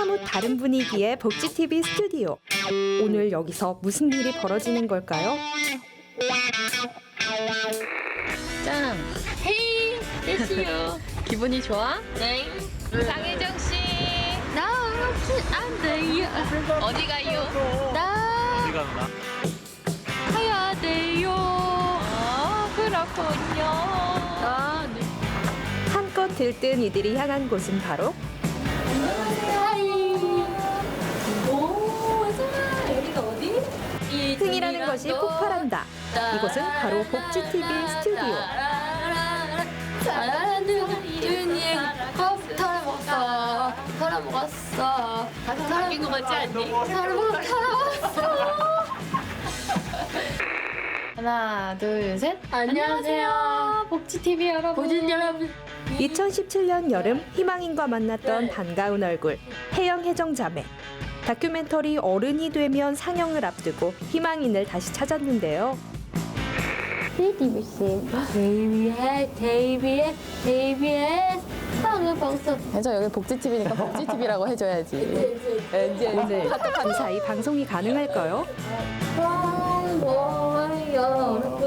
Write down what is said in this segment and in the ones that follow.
사뭇 다른 분위기의 복지TV 스튜디오. 오늘 여기서 무슨 일이 벌어지는 걸까요? 짠. 헤이, 예시요. 기분이 좋아? 네. 장혜정 씨. 나 없이 안 돼요. 어디 가요? 나 어디가 누나? 가야 돼요. 아, 그렇군요. 아, 네. 한껏 들뜬 이들이 향한 곳은 바로 이 흥이라는 것이 폭발한다. 이곳은 바로 복지TV 스튜디오. 사랑하는 윤이 컵 털어먹었어. 털어먹었어. 다시 바뀐 거 같지 않니? 털어먹 털어먹었어. 하나, 둘, 셋. 안녕하세요. 복지TV 여러분. 보진 여러분. 2017년 여름 희망인과 만났던 반가운 얼굴 해영 해정 자매. 다큐멘터리 어른이 되면 상영을 앞두고 희망인을 다시 찾았는데요. 데뷔해 데뷔해 데뷔해 방금 방송 여기 복지TV니까 복지TV라고 해줘야지. 왠지 왠지. 그 사이 방송이 가능할까요? 형제 여러분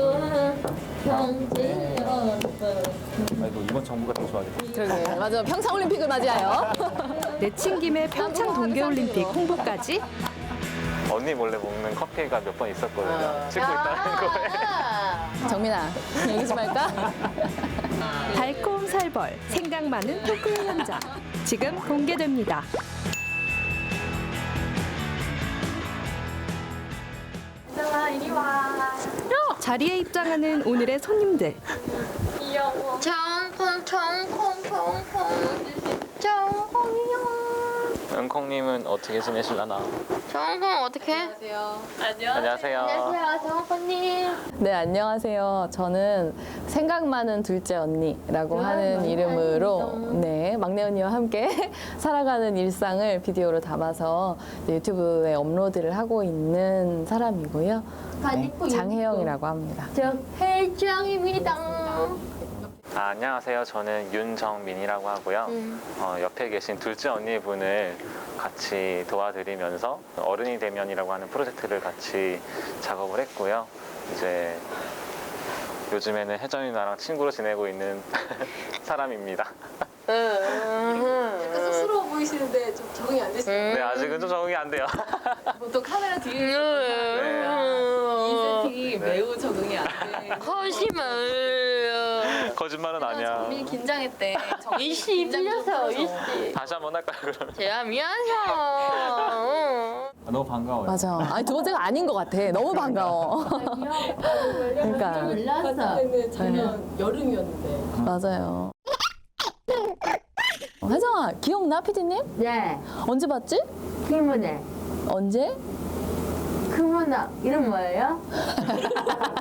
아이고 이번 정부가 더 좋아하겠다. 그러게. 맞아. 평창 올림픽을 맞이하여. 내친 김에 평창 동계올림픽 홍보까지 언니 몰래 먹는 커피가 몇 번 있었거든요. 찍고 있다는 거에. 정민아, 얘기 좀 할까? 달콤 살벌 생각 많은 토크 현장 지금 공개됩니다. 자리에 입장하는 오늘의 손님들. 정콩 정콩 정콩. 정콩이요 은콩님은 어떻게 지내실라나? 정콩 어떻게 안녕하세요. 안녕하세요 정콩님 네, 안녕하세요. 저는 생각 많은 둘째 언니라고 하는 이름으로 네, 막내 언니와 함께 살아가는 일상을 비디오로 담아서 이제 유튜브에 업로드를 하고 있는 사람이고요. 네, 장혜영이라고 합니다. 저 혜정입니다 아, 안녕하세요. 저는 윤정민이라고 하고요. 음. 어, 옆에 계신 둘째 언니분을 같이 도와드리면서 어른이 되면이라고 하는 프로젝트를 같이 작업을 했고요. 이제 요즘에는 혜정이 나랑 친구로 지내고 있는 사람입니다. 쑥스러워 보이시는데 좀 적응이 안 되시나요? 네, 아직은 좀 적응이 안 돼요. 보통 카메라 뒤에 이 네. 세팅이 매우 적응이 안 돼. 거짓말 거짓말은 아니야. 정민이 긴장했대. 정민이 이씨 긴장 삐졌어 풀어서. 이씨 다시 한번 할까요, 그러면? 제가 미안해요 너무 반가워요. 맞아. 아니, 두 번째가 아닌 것 같아. 너무 반가워. 그러니까, 몰랐어. 때는 작년 여름이었는데. 맞아요. 어, 혜정아, 기억나, 피디님? 네 언제 봤지? 피문에 언제? 크문아 이름 뭐예요?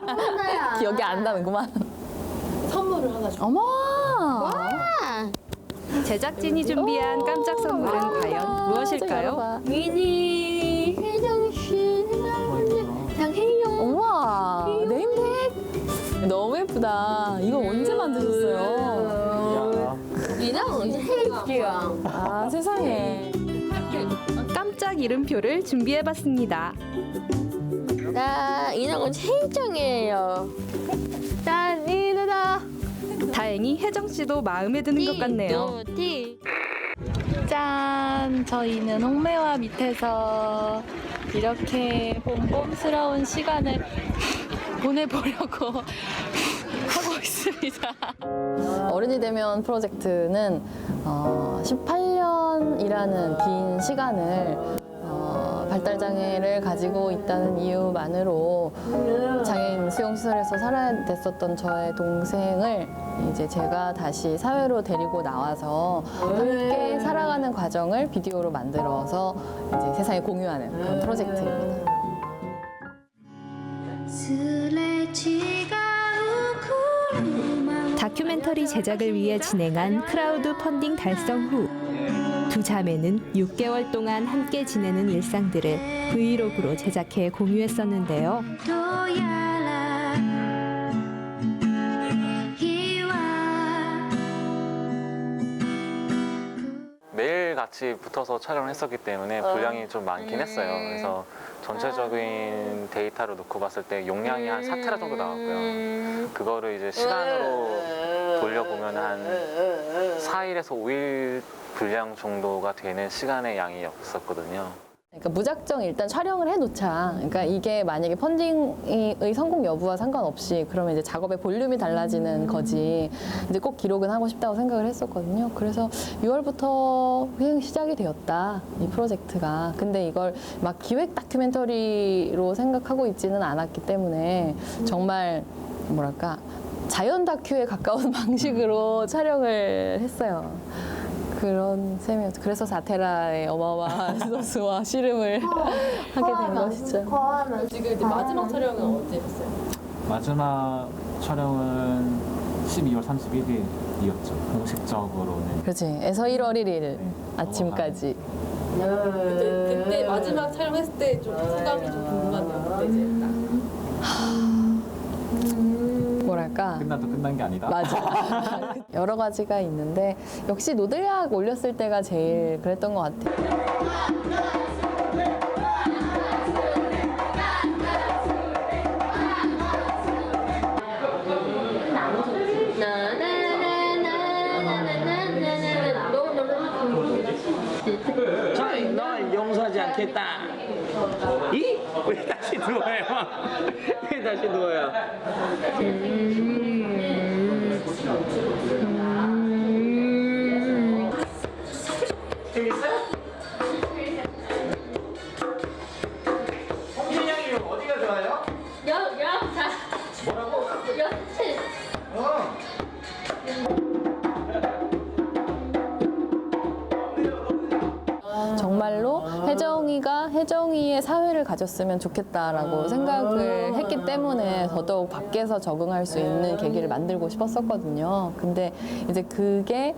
크문아야 기억이 안 나는구만. 선물을 하나 줘. 어머! 제작진이 준비한 깜짝 선물은 과연 무엇일까요? 미니 혜정 씨 장혜영 우와, 네임택. 너무 예쁘다. 이거 언제 만드셨어요? 미나 언제 혜정 아, 세상에. 깜짝 이름표를 준비해봤습니다. 나 이나은 혜정이에요 난 이누다 다행히 혜정 씨도 마음에 드는 것 같네요. 띠 짠! 저희는 홍매화 밑에서 이렇게 봄봄스러운 시간을 보내보려고 하고 있습니다. 어른이 되면 프로젝트는 어, 18년이라는 긴 시간을 어, 발달 장애를 가지고 있다는 이유만으로 장애인 수용 시설에서 살아야 됐었던 저의 동생을 이제 제가 다시 사회로 데리고 나와서 함께 살아가는 과정을 비디오로 만들어서 이제 세상에 공유하는 그런 프로젝트입니다. 다큐멘터리 제작을 위해 진행한 크라우드 펀딩 달성 후 두 자매는 6개월 동안 함께 지내는 일상들을 브이로그로 제작해 공유했었는데요. 매일 같이 붙어서 촬영을 했었기 때문에 분량이 좀 많긴 했어요. 그래서 전체적인 데이터를 놓고 봤을 때 용량이 한 4테라 정도 나왔고요. 그거를 이제 시간으로 돌려보면 한 4일에서 5일 분량 정도가 되는 시간의 양이었었거든요. 그러니까 무작정 일단 촬영을 해놓자. 그러니까 이게 만약에 펀딩의 성공 여부와 상관없이 그러면 이제 작업의 볼륨이 달라지는 거지. 이제 꼭 기록은 하고 싶다고 생각을 했었거든요. 그래서 6월부터 그냥 시작이 되었다. 이 프로젝트가. 근데 이걸 막 기획 다큐멘터리로 생각하고 있지는 않았기 때문에 정말 뭐랄까 자연 다큐에 가까운 방식으로 촬영을 했어요. 그런 셈이었죠. 그래서 사테라의 어마어마한 소스와 씨름을 하게 된 것이죠. 지금 이제 마지막 촬영은 언제 했어요? 마지막 촬영은 12월 31일이었죠. 공식적으로는. 그렇지. 에서 1월 1일 아침까지. 그때, 그때 마지막 촬영했을 때 좀 소감이 좀 궁금하네요. 그때 이제 딱. 뭐랄까. 끝나도 끝난 게 아니다. 맞아. 여러 가지가 있는데 역시 노들약 올렸을 때가 제일 그랬던 것 같아요. 이? 왜 다시 누워요? 왜 다시 누워요? 홍 혜정이의 사회를 가졌으면 좋겠다라고 생각을 했기 때문에 더더욱 밖에서 적응할 수 있는 계기를 만들고 싶었었거든요. 근데 이제 그게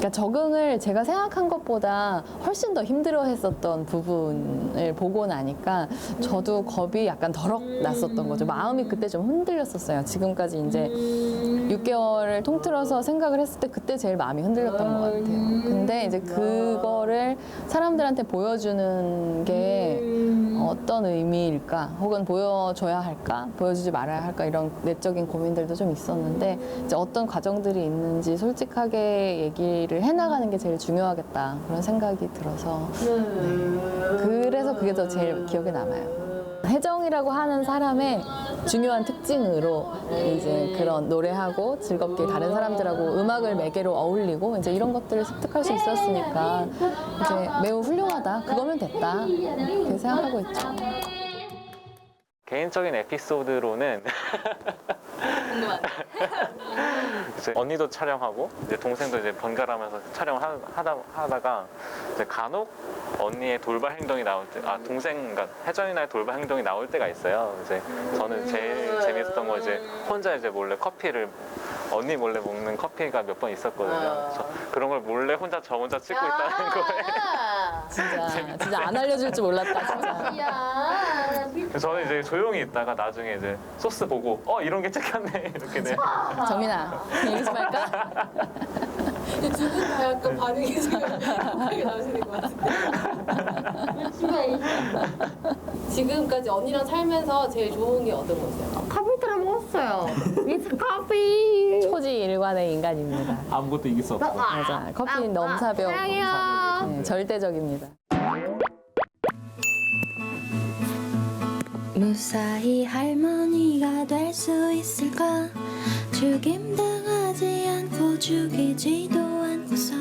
그러니까 적응을 제가 생각한 것보다 훨씬 더 힘들어 했었던 부분을 보고 나니까 저도 겁이 약간 덜럭 났었던 거죠. 마음이 그때 좀 흔들렸었어요. 지금까지 이제 6개월을 통틀어서 생각을 했을 때 그때 제일 마음이 흔들렸던 것 같아요. 근데 이제 그거를 사람들한테 보여주는 게 어떤 의미일까? 혹은 보여줘야 할까? 보여주지 말아야 할까? 이런 내적인 고민들도 좀 있었는데 이제 어떤 과정들이 있는지 솔직하게 얘기를 해나가는 게 제일 중요하겠다. 그런 생각이 들어서 네. 그래서 그게 더 제일 기억에 남아요. 혜정이라고 하는 사람의 중요한 특징으로 이제 그런 노래하고 즐겁게 다른 사람들하고 음악을 매개로 어울리고 이제 이런 것들을 습득할 수 있었으니까 이제 매우 훌륭하다. 그거면 됐다. 이렇게 생각하고 있죠. 개인적인 에피소드로는 이제 언니도 촬영하고 이제 동생도 이제 번갈아가면서 촬영을 하- 하다 하다가 이제 간혹 언니의 돌발 행동이 나올 때, 아 동생 그러니까 혜정이나의 돌발 행동이 나올 때가 있어요. 이제 저는 제일 재밌었던 거 이제 혼자 이제 몰래 커피를 언니 몰래 먹는 커피가 몇 번 있었거든요. 저 그런 걸 몰래 혼자 저 혼자 찍고 있다는 거에 진짜 진짜 안 알려줄 줄 몰랐다. 진짜. 야, 저는 이제 조용히 있다가 나중에 이제 소스 보고 어 이런 게 찍혔네 이렇게 돼. 정민아 얘기 좀 할까? 근데 두분 다 약간 반응이 지금 급하게 나오시는 것 같아요. 지금까지 언니랑 살면서 제일 좋은 게 어떤 거세요? 먹었어요. 미스 커피. 초지 일관의 인간입니다. 아무것도 이길 수 없어. 맞아. 커피는 넘사벽. 사랑해요. 네, 절대적입니다. 무사히 할머니가 될 수 있을까 죽임당하지 않고 죽이지도 않고서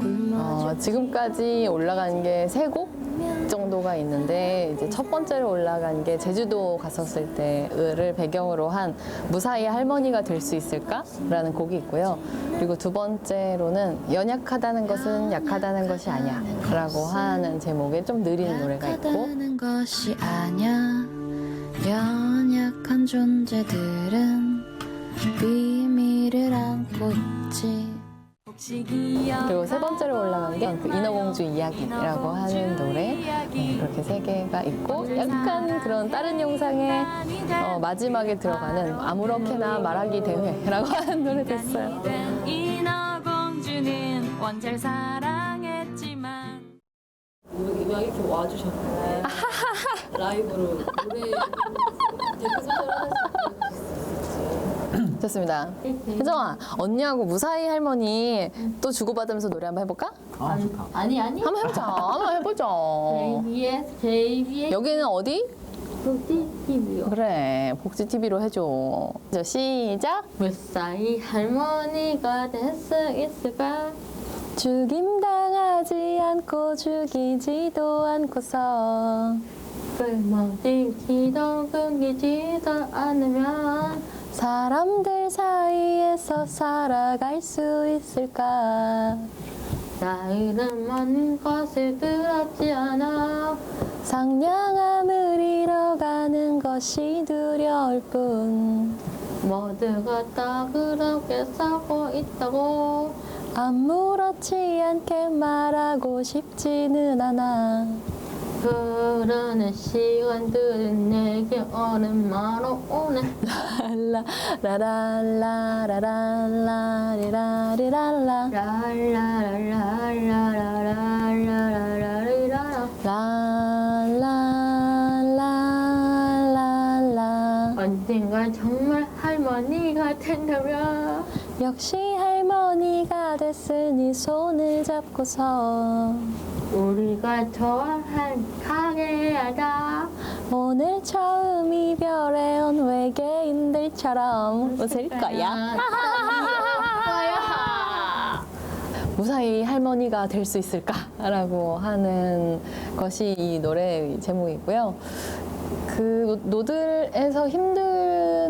굶어 어, 지금까지 올라간 게 세 곡 정도가 있는데 이제 첫 번째로 올라간 게 제주도 갔었을 때를 배경으로 한 무사히 할머니가 될 수 있을까라는 곡이 있고요. 그리고 두 번째로는 연약하다는 것은 약하다는 것이 아니야라고 하는 제목의 좀 느린 노래가 있고 것이 아냐 연약한 존재들은 비밀을 안고 있지 그리고 세 번째로 올라간 게그 인어공주 이야기라고 하는 노래. 네, 그렇게 세 개가 있고 약간 그런 다른 영상의 어, 마지막에 들어가는 아무렇게나 말하기 대회라고 하는 노래도 있어요. 인어공주는 원잘 사랑 고향 이렇게 와주셨고 라이브로 노래 댓글 소개를 하나씩 좋습니다. 혜정아, 언니하고 무사히 할머니 또 주고받으면서 노래 한번 해볼까? 아 좋다. 아니 아니. 한번 해보자. 한번 해보자. JBS JBS 여기는 어디? 복지 TV요. 그래, 복지 TV로 해줘. 자, 시작. 무사히 할머니가 될 수 있을까? 죽임 당하지 않고 죽이지도 않고서 끌먹들기도 끊기지도 않으면 사람들 사이에서 살아갈 수 있을까? 나이는 많은 것을 두렵지 않아. 상냥함을 잃어가는 것이 두려울 뿐. 모두가 다 그렇게 살고 있다고. 아무렇지 않게 말하고 싶지는 않아 흐르는 시간들은 내게 오랜만으로 오네. 랄라 라랄라 라랄라 리라리랄라. 랄라랄라랄라랄라랄라랄라 랄라랄라. 언젠가 정말 할머니가 된다면. 역시 할머니가 됐으니 손을 잡고서. 우리가 좋아한 가게 하자 오늘 처음 이별해 온 외계인들처럼 웃을 거야. 무사히 할머니가 될 수 있을까라고 하는 것이 이 노래 제목이고요. 그 노들에서 힘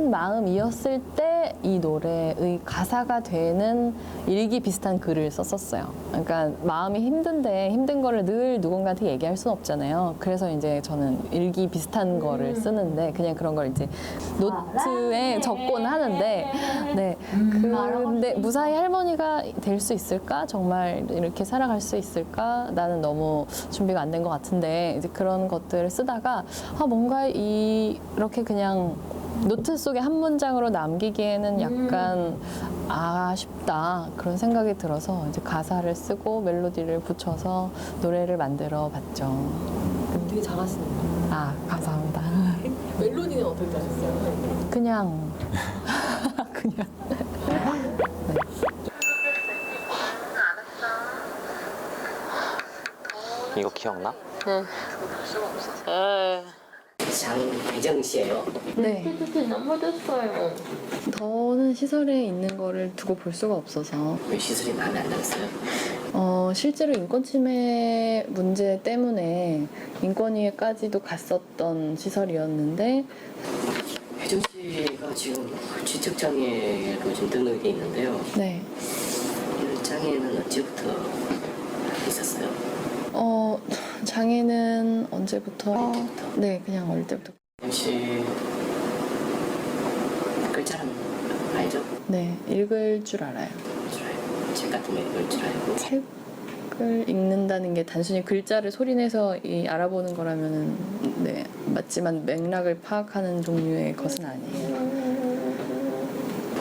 든 마음이었을 때 이 노래의 가사가 되는 일기 비슷한 글을 썼었어요. 그러니까 마음이 힘든데 힘든 거를 늘 누군가한테 얘기할 수는 없잖아요. 그래서 이제 저는 일기 비슷한 거를 쓰는데 그냥 그런 걸 이제 노트에 적곤 하는데 네. 근데 무사히 할머니가 될 수 있을까? 정말 이렇게 살아갈 수 있을까? 나는 너무 준비가 안 된 것 같은데 이제 그런 것들을 쓰다가 아 뭔가 이 이렇게 그냥 노트 속에 한 문장으로 남기기에는 약간 아쉽다 그런 생각이 들어서 이제 가사를 쓰고 멜로디를 붙여서 노래를 만들어 봤죠. 되게 잘하시네요. 아 감사합니다. 멜로디는 어떻게 하셨어요? 그냥 그냥 이거 기억나? 장혜정 씨예요. 네. 티켓이 너무 됐어요 더는 시설에 있는 거를 두고 볼 수가 없어서 왜 시술이 마음에 안 들었어요? 어, 실제로 인권 침해 문제 때문에 인권위에까지도 갔었던 시설이었는데 혜정 씨가 지금 지적 장애로 지금 등록이 돼 있는데요. 네. 이 장애는 언제부터 있었어요? 어, 장애는 언제부터? 때부터? 네, 그냥 어릴 때부터. 씨 글자는 알죠? 네, 읽을 줄 알아요. 줄 알고 책 같은 거 읽을 줄 알고 책을 읽는다는 게 단순히 글자를 소리내서 이 알아보는 거라면은 네, 맞지만 맥락을 파악하는 종류의 것은 아니에요.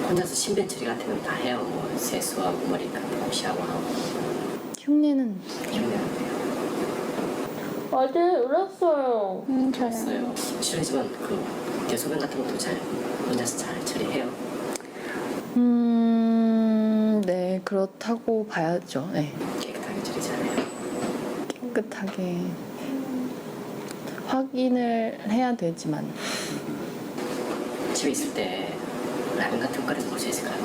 혼자서 신변 처리 같은 건 다 해요. 뭐 세수하고 머리 감고 샤워하고 흉내는 기억 어제 울었어요 없어요. 실례지만 그 대소변 같은 것도 잘 혼자서 잘 처리해요. 음, 네, 그렇다고 봐야죠. 네. 깨끗하게 처리 잘해요. 깨끗하게 확인을 해야 되지만 집에 있을 때 라면 같은 거 끓여 먹을 수 있을까요?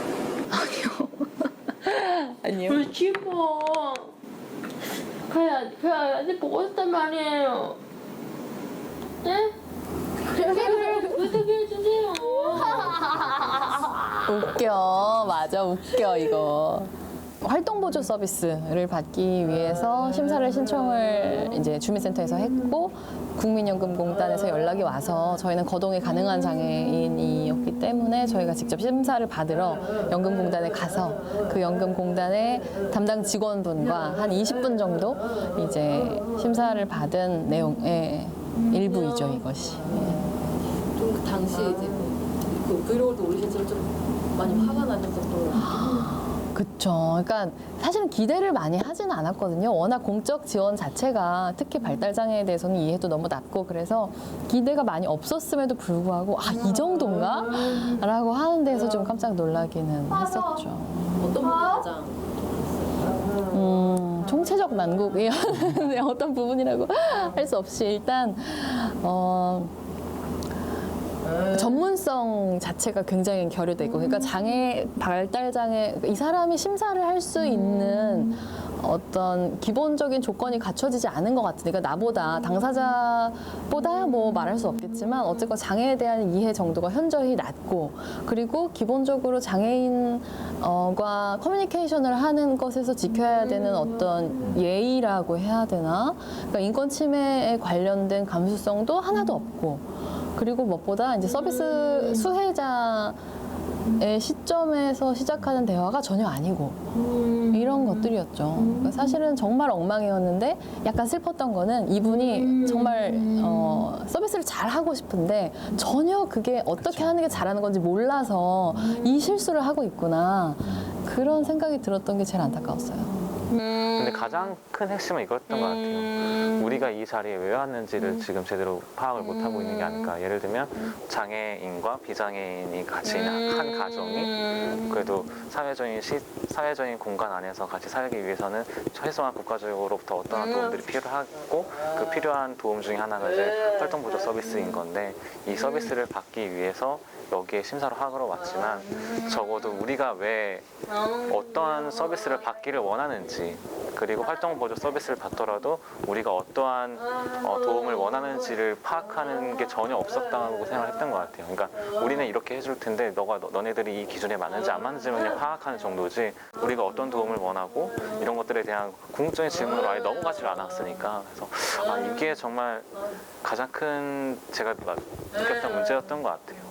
아니요. 울지 마 그래야 그래야지 보고 싶단 말이에요 네? 어떻게 해주세요 웃겨. 맞아, 웃겨, 이거. 활동 보조 서비스를 받기 위해서 심사를 신청을 이제 주민센터에서 했고 국민연금공단에서 연락이 와서 저희는 거동이 가능한 장애인이었기 때문에 저희가 직접 심사를 받으러 연금공단에 가서 그 연금공단의 담당 직원분과 한 20분 정도 이제 심사를 받은 내용의 일부이죠 이것이. 좀 그 당시에 이제 그 브이로그도 올리셨지만 좀 많이 화가 나셨었던 그쵸. 그러니까 사실은 기대를 많이 하지는 않았거든요. 워낙 공적 지원 자체가 특히 발달장애에 대해서는 이해도 너무 낮고 그래서 기대가 많이 없었음에도 불구하고 아, 이 정도인가? 라고 하는 데서 좀 깜짝 놀라기는 했었죠. 어떤 부분이 가장 음, 총체적 난국이었는데 어떤 부분이라고 할 수 없이 일단 어, 전문성 자체가 굉장히 결여되고 그러니까 장애 발달 장애 이 사람이 심사를 할 수 있는 어떤 기본적인 조건이 갖춰지지 않은 것 같은데 그러니까 나보다 당사자보다 뭐 말할 수 없겠지만 어쨌건 장애에 대한 이해 정도가 현저히 낮고 그리고 기본적으로 장애인과 커뮤니케이션을 하는 것에서 지켜야 되는 어떤 예의라고 해야 되나? 그러니까 인권 침해에 관련된 감수성도 하나도 없고 그리고 무엇보다 이제 서비스 수혜자의 시점에서 시작하는 대화가 전혀 아니고 이런 것들이었죠. 그러니까 사실은 정말 엉망이었는데 약간 슬펐던 거는 이분이 정말 어, 서비스를 잘 하고 싶은데 전혀 그게 어떻게 하는 게 잘하는 건지 몰라서 이 실수를 하고 있구나. 그런 생각이 들었던 게 제일 안타까웠어요. 근데 가장 큰 핵심은 이거였던 것 같아요. 우리가 이 자리에 왜 왔는지를 지금 제대로 파악을 못하고 있는 게 아닐까. 예를 들면 장애인과 비장애인이 같이 있는 한 가정이 그래도 사회적인 시, 사회적인 공간 안에서 같이 살기 위해서는 최소한 국가적으로부터 어떠한 도움들이 필요하고 그 필요한 도움 중에 하나가 이제 활동보조 서비스인 건데 이 서비스를 받기 위해서 여기에 심사를 하러 왔지만 적어도 우리가 왜 어떠한 서비스를 받기를 원하는지 그리고 활동 보조 서비스를 받더라도 우리가 어떠한 어, 도움을 원하는지를 파악하는 게 전혀 없었다고 생각했던 것 같아요. 그러니까 우리는 이렇게 해줄 텐데 너가 너, 너네들이 이 기준에 맞는지 안 맞는지만 그냥 파악하는 정도지 우리가 어떤 도움을 원하고 이런 것들에 대한 궁극적인 질문으로 아예 넘어가지 않았으니까. 그래서 아, 이게 정말 가장 큰 제가 느꼈던 문제였던 것 같아요.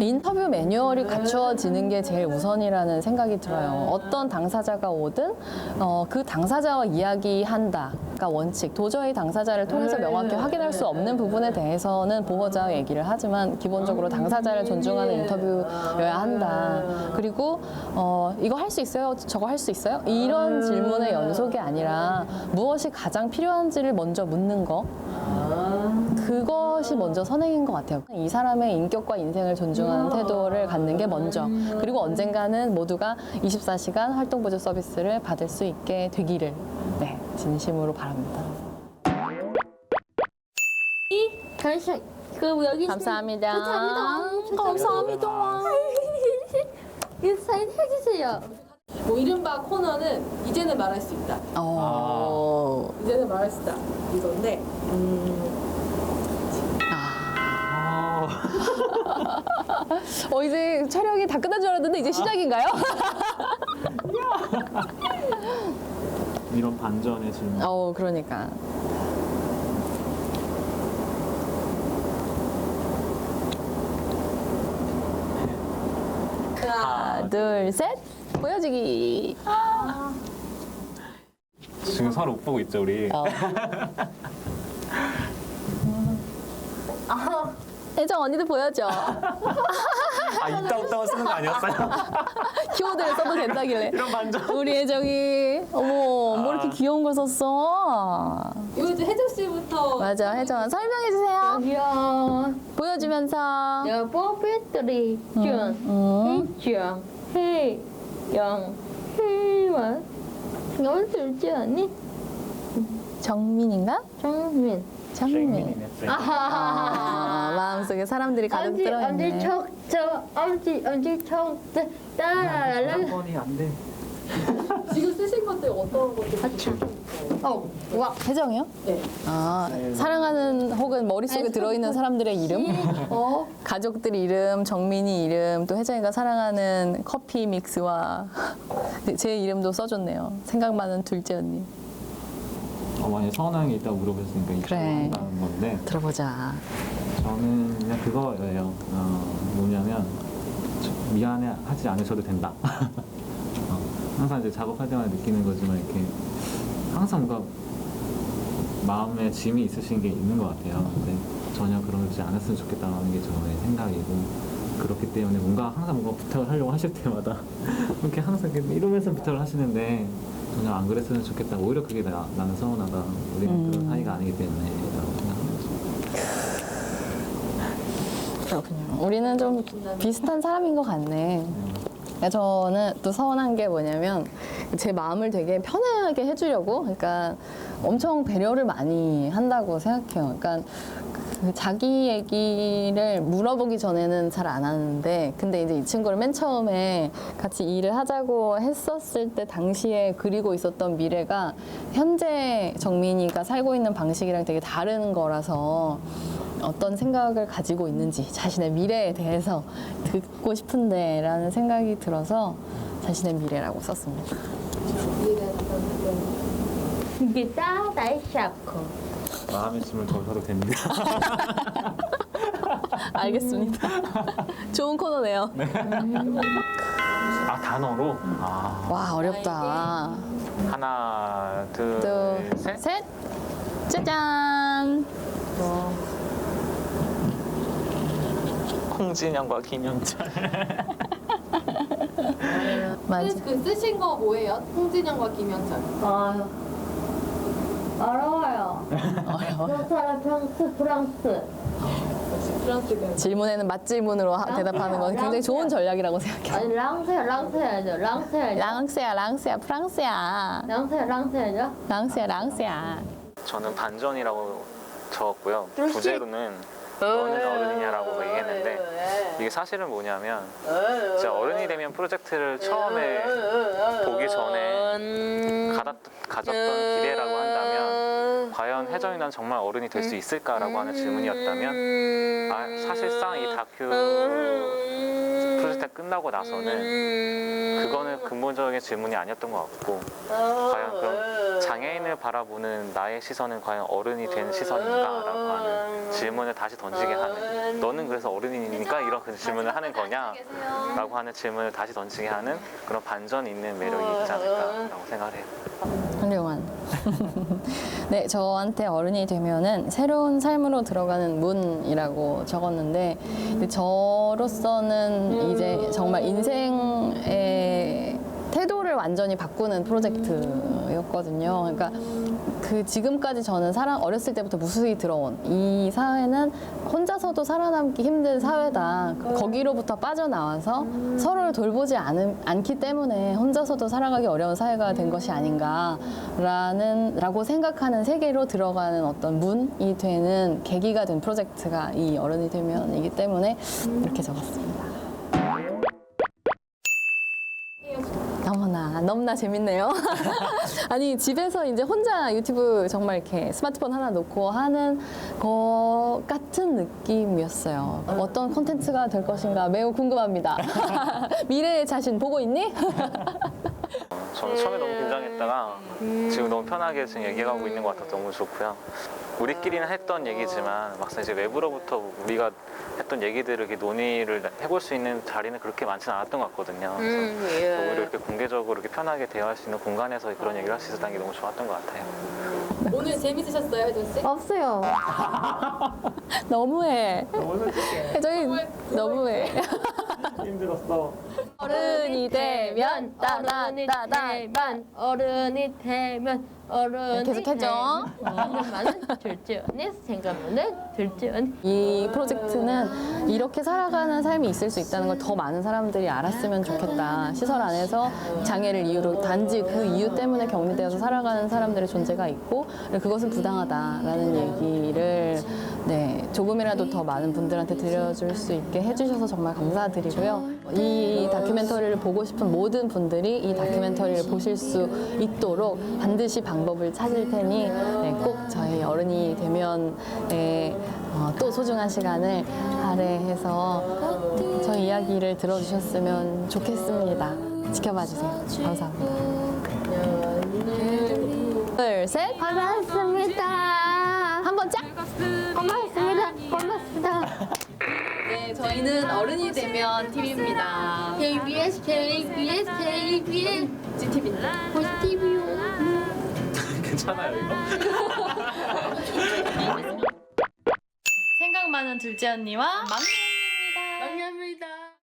인터뷰 매뉴얼이 갖추어지는 게 제일 우선이라는 생각이 들어요. 어떤 당사자가 오든 어, 그 당사자와 이야기한다가 원칙. 도저히 당사자를 통해서 명확히 확인할 수 없는 부분에 대해서는 보호자와 얘기를 하지만 기본적으로 당사자를 존중하는 인터뷰여야 한다. 그리고 어, 이거 할 수 있어요? 저거 할 수 있어요? 이런 질문의 연속이 아니라 무엇이 가장 필요한지를 먼저 묻는 거. 그것이 먼저 선행인 것 같아요. 이 사람의 인격과 인생을 존중하는 태도를 갖는 게 먼저. 그리고 언젠가는 모두가 24시간 활동 보조 서비스를 받을 수 있게 되기를 네, 진심으로 바랍니다. 잠시 그 여기 감사합니다. 감사합니다. 감사합니다. 이 사인 해주세요. 뭐 이른바 코너는 이제는 말할 수 있다. 어, 이제는 말할 수 있다. 이건데 음, 어, 이제 촬영이 다 끝난 줄 알았는데 이제 시작인가요? 이런 반전의 질문. 어, 그러니까. 하나, 둘, 셋. 보여주기. 지금 서로 못 보고 있죠 우리. 어. 혜정 언니도 보여줘. 아 있다 없다고 쓰는 거 아니었어요? 키워드를 써도 된다길래. 이런 반전. 우리 혜정이 어머 뭐 이렇게 귀여운 걸 썼어. 이거 이제 혜정 씨부터 맞아 혜정 설명해 주세요. 여기요. 보여주면서. 여보 배터리 준 음. 해정 해영 해원 너무 들지 않니? 정민인가? 정민. 정민. 네. 아, 마음속에 사람들이 가득 엄지 엄지 들어있네. 척저 엄지 엄지 척 따라라. 번이 안 돼. 지금 쓰신 것들 어떤 것들 어, 와. 혜정이요? 네. 아, 사랑하는 혹은 머릿속에 들어있는 사람들의 이름? 어, 가족들 이름, 정민이 이름, 또 혜정이가 사랑하는 커피 믹스와 제 이름도 써줬네요. 생각 많은 둘째 언니. 어, 만약 서운한 게 있다고 물어보셨으니까 이거 그래. 한다는 건데 들어보자. 저는 그냥 그거예요. 어, 뭐냐면 저- 미안해 하지 않으셔도 된다. 어, 항상 이제 작업할 때마다 느끼는 거지만 이렇게 항상 뭔가 마음에 짐이 있으신 게 있는 것 같아요. 근데 전혀 그러지 않았으면 좋겠다는 게 저의 생각이고 그렇기 때문에 뭔가 항상 뭔가 부탁을 하려고 하실 때마다 이렇게 항상 이렇게 이러면서 부탁을 하시는데 전혀 안 그랬으면 좋겠다. 오히려 그게 나, 나는 서운하다. 우리는 그런 사이가 아니기 때문에 라고 생각합니다. 그렇군요. 우리는 좀 비슷한 사람인 것 같네. 그러니까 저는 또 서운한 게 뭐냐면 제 마음을 되게 편하게 해주려고 그러니까 엄청 배려를 많이 한다고 생각해요. 그러니까 그 자기 얘기를 물어보기 전에는 잘 안 하는데 근데 이제 이 친구를 맨 처음에 같이 일을 하자고 했었을 때 당시에 그리고 있었던 미래가 현재 정민이가 살고 있는 방식이랑 되게 다른 거라서 어떤 생각을 가지고 있는지 자신의 미래에 대해서 듣고 싶은데 라는 생각이 들어서 자신의 미래라고 썼습니다. Kita tại sập 마음의 짐을 덜어도 됩니다. 알겠습니다. 좋은 코너네요. 아 단어로 아 와 어렵다. 하나 둘, 둘 셋 셋, 짜잔. 홍진영과 김영철 맞아. 그 쓰신 거 뭐예요? 홍진영과 김영철. 아유 어려워요 어려워. 프랑스 프랑스 프랑스가. 질문에는 맞질문으로 하- 대답하는 건 굉장히 좋은 전략이라고 생각해요. 아니 랑스 랑스 해야죠 랑스 해야죠 랑스야, 랑스야, 프랑스야. 랑스 랑스 해야죠 랑스야, 랑스야. 저는 반전이라고 적었고요. 부제로는 너는 어른이냐라고 얘기했는데 이게 사실은 뭐냐면 제가 어른이 되면 프로젝트를 처음에 보기 전에 가졌, 가졌던 기대라고 한다면 과연 혜정이 난 정말 어른이 될 수 있을까라고 하는 질문이었다면 아, 사실상 이 다큐 프로젝트가 끝나고 나서는 그거는 근본적인 질문이 아니었던 것 같고 과연 그럼 장애인을 바라보는 나의 시선은 과연 어른이 된 시선인가라고 하는 질문을 다시 던지게 하는 너는 그래서 어른이니까 이런 그 질문을 하는 거냐라고 하는 질문을 다시 던지게 하는 그런 반전 있는 매력이 있지 않을까라고 생각을 해요. 훌륭한. 네, 저한테 어른이 되면은 새로운 삶으로 들어가는 문이라고 적었는데 저로서는 이제 정말 인생의 태도를 완전히 바꾸는 프로젝트였거든요. 그러니까 그 지금까지 저는 살아 어렸을 때부터 무수히 들어온 이 사회는 혼자서도 살아남기 힘든 사회다. 거기로부터 빠져나와서 서로를 돌보지 않음, 않기 때문에 혼자서도 살아가기 어려운 사회가 된 것이 아닌가라는 라고 생각하는 세계로 들어가는 어떤 문이 되는 계기가 된 프로젝트가 이 어른이 되면이기 때문에 이렇게 적었습니다. 너무나 너무나 재밌네요. 아니 집에서 이제 혼자 유튜브 정말 이렇게 스마트폰 하나 놓고 하는 것 같은 느낌이었어요. 어떤 콘텐츠가 될 것인가 매우 궁금합니다. 미래의 자신 보고 있니? 저는 처음에 너무 긴장했다가 지금 너무 편하게 지금 얘기하고 있는 것 같아서 너무 좋고요. 우리끼리는 했던 얘기지만 막상 이제 외부로부터 우리가 했던 얘기들을 이렇게 논의를 해볼 수 있는 자리는 그렇게 많지는 않았던 것 같거든요. 그래서 오히려 이렇게 공개적으로 이렇게 편하게 대화할 수 있는 공간에서 그런 얘기를 할 수 있었다는 게 너무 좋았던 것 같아요. 오늘 재밌으셨어요, 혜정 씨? 없어요 너무해. 저희 너무해. 힘들었어. 어른이 되면 어른이 따다따다 되면 어른이 되면 어른이 계속해줘. 언니 생각만은 둘째 언니 이 프로젝트는 이렇게 살아가는 삶이 있을 수 있다는 걸 더 많은 사람들이 알았으면 좋겠다. 시설 안에서 장애를 이유로 단지 그 이유 때문에 격리되어서 살아가는 사람들의 존재가 있고 그것은 부당하다라는 얘기를 네, 조금이라도 더 많은 분들한테 들려줄 수 있게 해주셔서 정말 감사드리고요. 이 다큐멘터리를 보고 싶은 모든 분들이 이 다큐멘터리를 보실 수 있도록 반드시 방 법을 찾을 테니 네, 꼭 저희 어른이 되면 네, 어, 또 소중한 시간을 할애해서 저희 이야기를 들어주셨으면 좋겠습니다. 지켜봐 주세요. 감사합니다. 둘, 셋. 고맙습니다 한번 짝! 고맙습니다 고맙습니다 네, 저희는 어른이 되면 TV입니다. KBS KBS KBS GTV입니다 GTV요 괜찮아요 이거? 생각 많은 둘째 언니와 막내 언니입니다. 감사합니다.